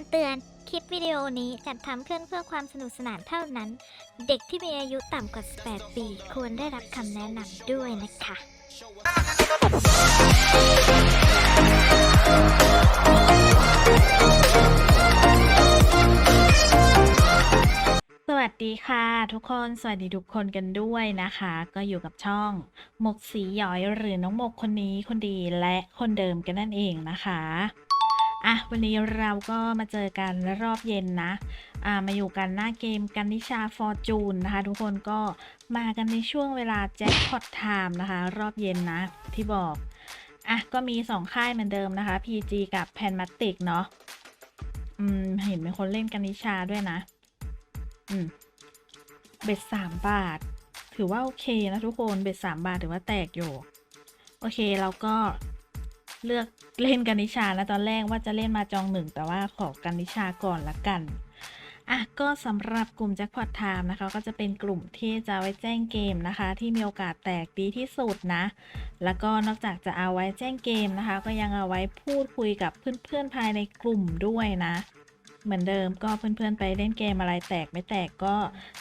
ำเตือน คลิปวิดีโอนี้จัดทำขึ้นเพื่อความสนุกสนานเท่านั้น เด็กที่มีอายุต่ำกว่า 18 ปี ควรได้รับคำแนะนำด้วยนะคะ สวัสดีค่ะ ทุกคนสวัสดีทุกคนกันด้วยนะคะ ก็อยู่กับช่องหมกสีหย้อยหรือน้องหมกคนนี้คนดีและคนเดิมกันนั่นเองนะคะ อะวันนี้เราก็มาเจอกันรอบเย็นนะอ่ามาอยู่กันหน้าเกมกันนิชาฟอร์จูนนะคะ ทุกคนก็มากันในช่วงเวลาแจ็คพอตไทม์นะคะ รอบเย็นนะ ที่บอกอะก็มีสองค่ายเหมือนเดิมนะคะ PG กับแพนมัตติกเนาะอืมเห็นเป็นคนเล่นกันนิชาด้วยนะ อืมเบ็ดสามบาท ถือว่าโอเคนะทุกคนเบ็ดสามบาทถือว่าแตกอยู่ โอเคเราก็เลือก เล่นกันนิชานะตอนแรกว่าจะเล่นมาจองหนึ่งแต่ว่าขอกันนิชาก่อนละกันอะก็สำหรับกลุ่มแจ็คพอตไทม์นะคะ ก็จะเป็นกลุ่มที่จะไว้แจ้งเกมนะคะ ที่มีโอกาสแตกดีที่สุดนะ แล้วก็นอกจากจะเอาไว้แจ้งเกมนะคะ ก็ยังเอาไว้พูดคุยกับเพื่อนๆภายในกลุ่มด้วยนะ เหมือนเดิมก็เพื่อนๆไปเล่นเกมอะไรแตกไม่แตกก็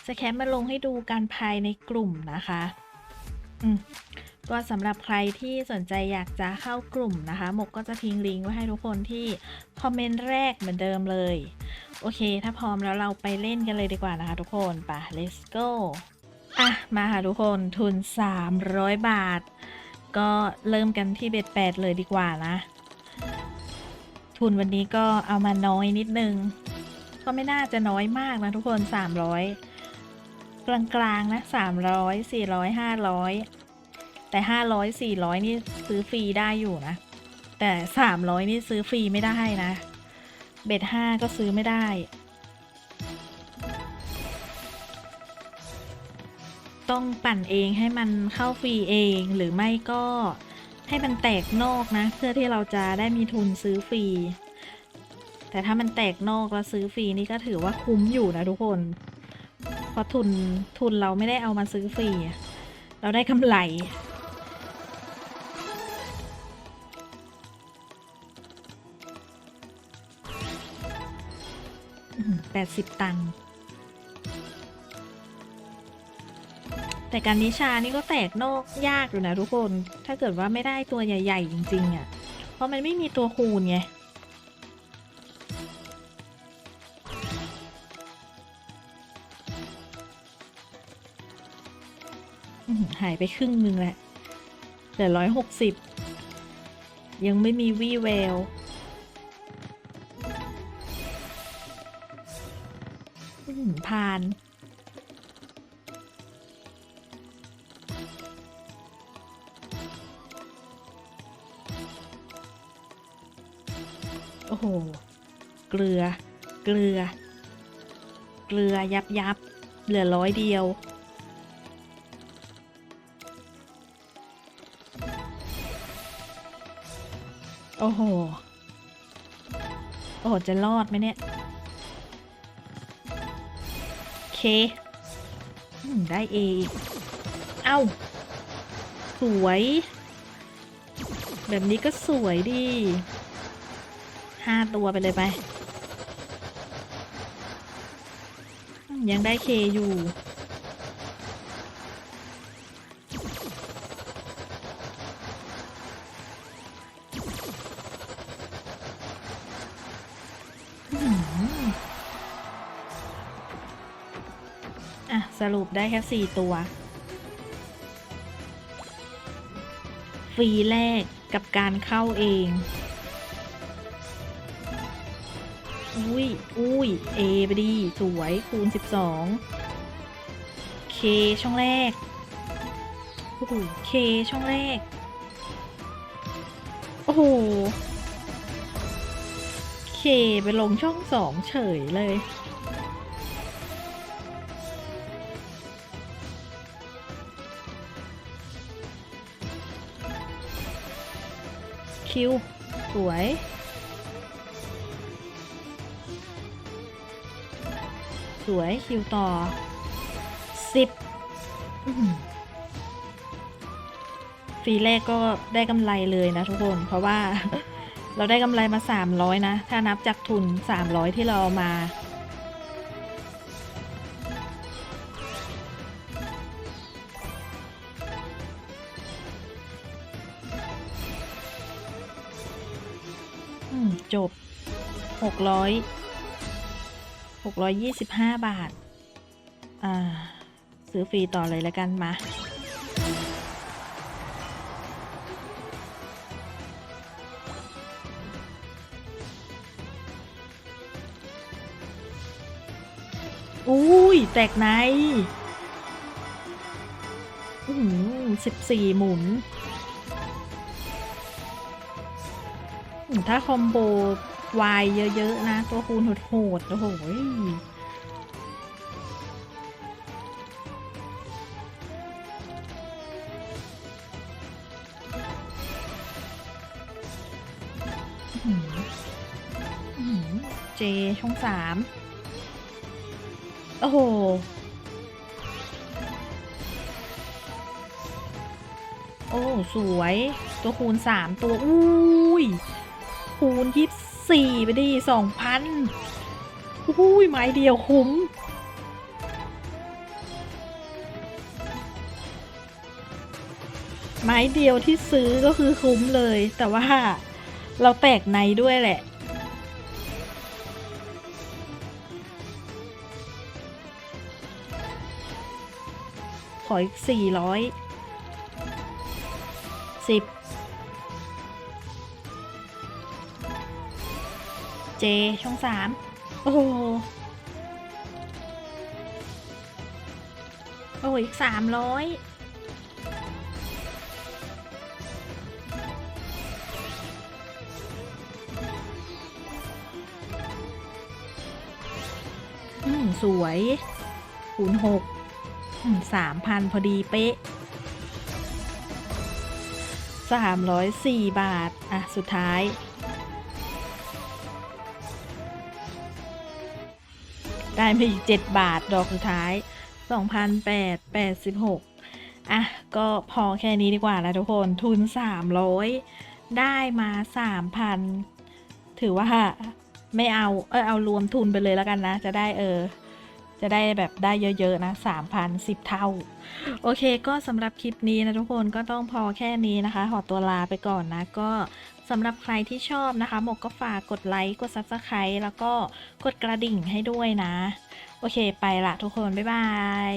จะแคปมาลงให้ดูกันภายในกลุ่มนะคะ อืม ก็สำหรับใครที่สนใจอยากจะเข้ากลุ่มนะคะ หมกก็จะทิ้งลิงก์ไว้ให้ทุกคนที่คอมเมนต์แรกเหมือนเดิมเลย โอเค ถ้าพร้อมแล้วเราไปเล่นกันเลยดีกว่านะคะทุกคนไป let's go อะ มาค่ะทุกคนทุน 300 บาท ก็เริ่มกันที่เบ็ด8เลยดีกว่านะ ทุนวันนี้ก็เอามาน้อยนิดนึง ก็ไม่น่าจะน้อยมากนะทุกคน 300 กลางๆนะ 300 400 500 แต่ 500 400 นี่ซื้อฟรีได้อยู่นะ แต่ 300 นี่ซื้อฟรีไม่ได้นะ เบ็ด5ก็ซื้อไม่ได้ ต้องปั่นเองให้มันเข้าฟรีเองหรือไม่ก็ให้มันแตกนอกนะ เพื่อที่เราจะได้มีทุนซื้อฟรี แต่ถ้ามันแตกนอกแล้วซื้อฟรีนี่ก็ถือว่าคุ้มอยู่นะทุกคนเพราะทุนทุนเราไม่ได้เอามาซื้อฟรีเราได้กำไร แปดสิบตังค์แต่การนิชานี่ก็แตกนอกยากอยู่นะทุกคน ถ้าเกิดว่าไม่ได้ตัวใหญ่ ๆ จริง ๆอะ่ะ เพราะมันไม่มีตัวคูณไงหายไปครึ่งหนึ่งแหละเหลือร้อยหกสิบยังไม่มีวี่แวว อื้อหือผ่าน โอ้โห เกลือ เกลือ เกลือยับยับ เหลือร้อยเดียวโอ้โห โอ้โห จะรอดไหมเนี่ย เคได้เออเอาสวย แบบนี้ก็สวยดีห้าตัวไปเลยไป ยังได้เคอยู่ สรุปได้แค่สี่ตัว ฟรีแรกกับการเข้าเอง อุ้ย อุ้ย เอไปดี สวย คูณ 12 เคช่องแรกโอ้โหเคช่องแรก โอ้โห เคไปลงช่องสองเฉยเลย คิว สวย สวยคิวต่อสิบฟรีแรกก็ได้กำไรเลยนะทุกคน เพราะว่าเราได้กำไรมา 300 นะ ถ้านับจากทุน 300 ที่เราเอามา อืม จบหกร้อยหกร้อยยี่สิบห้าบาท อ่า ซื้อฟรีต่อเลยแล้วกันมา อุ้ย แตกในอืมสิบสี่หมุน ถ้าคอมโบวายเยอะๆนะ ตัวคูณโหดๆโอ้โหเจช่องสามโอ้โห โอ้ สวย ตัวคูณสามตัว อุ้ย คูณยี่สี่ไปดิสองพันอุ้ยไม้เดียวคุ้มไม้เดียวที่ซื้อก็คือคุ้มเลย แต่ว่าเราแตกในด้วยแหละ ขออีกสี่ร้อยสิบ เจช่องสามโอ้โหโอ้อีกสามร้อยอืม สวยคูณหกสามพันพอดีเป๊ะสามร้อยสี่บาท อะ สุดท้าย ได้มาอีกเจ็ดบาทดอกสุดท้ายสองพันแปดแปดสิบหกอะ ก็พอแค่นี้ดีกว่านะทุกคนทุนสามร้อยได้มาสามพันถือว่าไม่เอา เออเอารวมทุนไปเลยแล้วกันนะ จะได้เออจะได้แบบได้เยอะๆนะ 3,000 10 เท่า โอเคก็สำหรับคลิปนี้นะทุกคนก็ต้องพอแค่นี้นะคะ ขอตัวลาไปก่อนนะ ก็ สำหรับใครที่ชอบนะคะ หมกก็ฝากกดไลค์ กด Subscribe แล้วก็กดกระดิ่งให้ด้วยนะ โอเคไปละทุกคน บ๊ายบาย